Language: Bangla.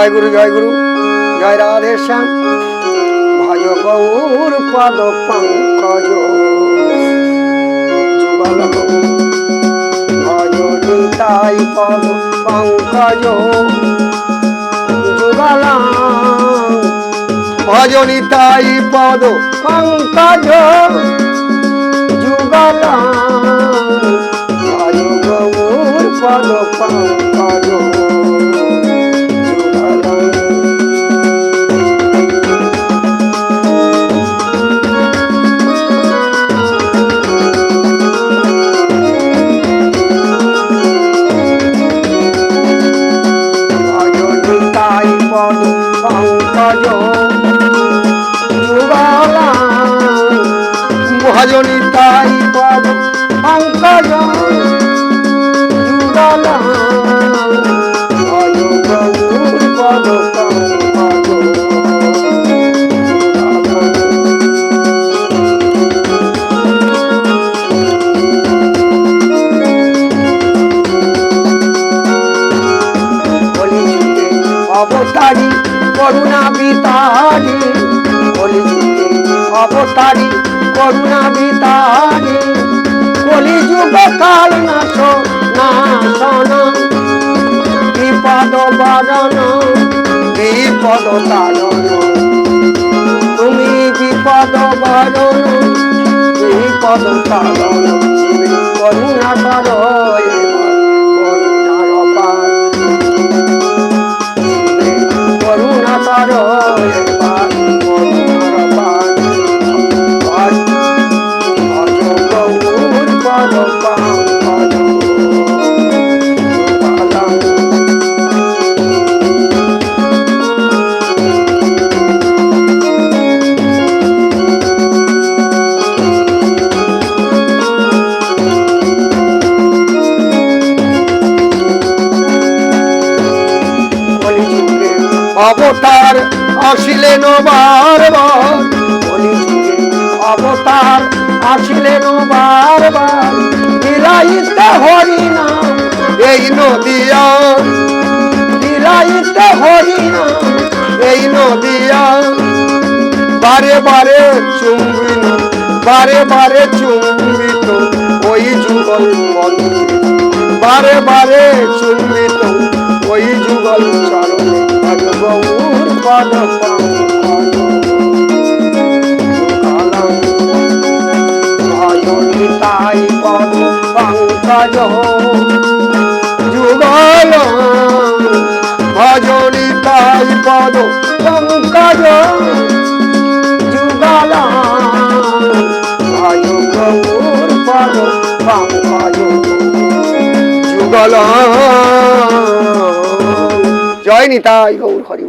জয় গুরু জয় গুরু জয় রাধে শ্যাম। ভজ গৌর পদ পঙ্কজ। নিতাই পদ পঙ্কজ। ভজ নিতাই পদ পঙ্কজ। যুগল ভজ গৌর পদ পঙ্কজ। যুগলা ভজনিতাই পদ পঙ্কজ যুগলা ভজ করুণা বিতারি কলিযুগে অবতারি করুণা বিতারি কলিযুগ কাল নাশ, নাশন বিপদ বারণ বিপদ তারণ তুমি বিপদ বারণ বিপদ তারণ করুণা কর অবতার আসিলেন বারবার অবতার আসিলেন বারবার এই নদিয়া। বিলাইতে হরিনা এই নদিয়া। বারে বারে চুম্বিত, বারে বারে চুম্বিত ওই যুগল মন্দির। বারে বারে চুম্বিত ওই যুগল চরণে যুগল ভজ গৌর জয় নিতাই গৌর হরি